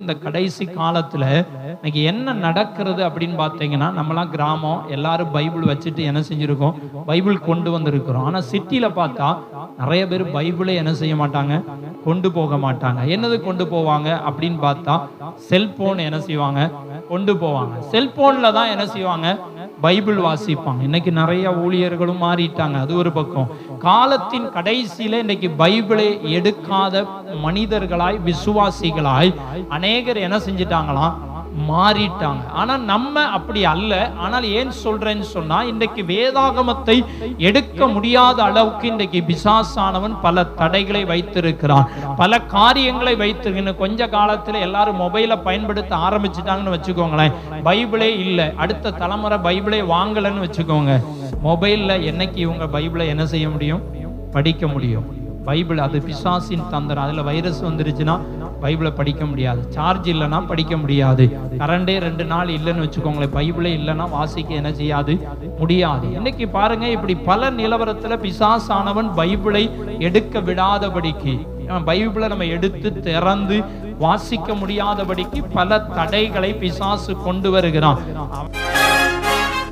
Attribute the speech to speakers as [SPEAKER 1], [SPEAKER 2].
[SPEAKER 1] இந்த கடைசி காலத்துல இன்னைக்கு என்ன நடக்கிறது அப்படின்னு பார்த்தீங்கன்னா நம்மளாம் கிராமம் எல்லாரும் பைபிள் வச்சுட்டு என்ன செஞ்சிருக்கோம்? பைபிள் கொண்டு வந்திருக்கிறோம். ஆனா சிட்டில பார்த்தா நிறைய பேர் பைபிளை என்ன செய்ய மாட்டாங்க? கொண்டு போக மாட்டாங்க. என்னது கொண்டு போவாங்க அப்படின்னு பார்த்தா செல்போன் என்ன செய்வாங்க? கொண்டு போவாங்க. செல்போன்ல தான் என்ன செய்வாங்க? பைபிள் வாசிப்பாங்க. இன்னைக்கு நிறைய ஊழியர்களும் மாறிட்டாங்க. அது ஒரு பக்கம். காலத்தின் கடைசியில இன்னைக்கு பைபிளை எடுக்காத மனிதர்களாய் விசுவாசிகளாய் அநேகர் என்ன செஞ்சிட்டாங்களாம்? மாறிட்டாங்க. ஆனால் நம்ம அப்படி அல்ல. ஆனால் ஏன் சொல்றேன்னு சொன்னா இன்றைக்கு வேதாகமத்தை எடுக்க முடியாத அளவுக்கு இன்றைக்கு பிசாசானவன் பல தடைகளை வைத்திருக்கிறான். பல காரியங்களை வைத்திருக்கிற கொஞ்ச காலத்தில் எல்லாரும் மொபைலை பயன்படுத்த ஆரம்பிச்சிட்டாங்கன்னு வச்சுக்கோங்களேன். பைபிளே இல்லை. அடுத்த தலைமுறை பைபிளே வாங்கலைன்னு வச்சுக்கோங்க. மொபைலில் என்னைக்கு இவங்க பைபிளை என்ன செய்ய முடியும்? படிக்க முடியும். பைபிள் அது பிசாசின் தந்திரம். அதில் வைரஸ் வந்துருச்சுன்னா பைபிளை படிக்க முடியாது. சார்ஜ் இல்லைன்னா படிக்க முடியாது. கரண்டே ரெண்டு நாள் இல்லைன்னு வச்சுக்கோங்களேன் பைபிளே இல்லைன்னா வாசிக்க என்ன செய்யாது? முடியாது. இன்னைக்கு பாருங்க இப்படி பல நிலவரத்துல பிசாசானவன் பைபிளை எடுக்க விடாதபடிக்கு பைபிளை நம்ம எடுத்து திறந்து வாசிக்க முடியாதபடிக்கு பல தடைகளை பிசாசு கொண்டு வருகிறான்.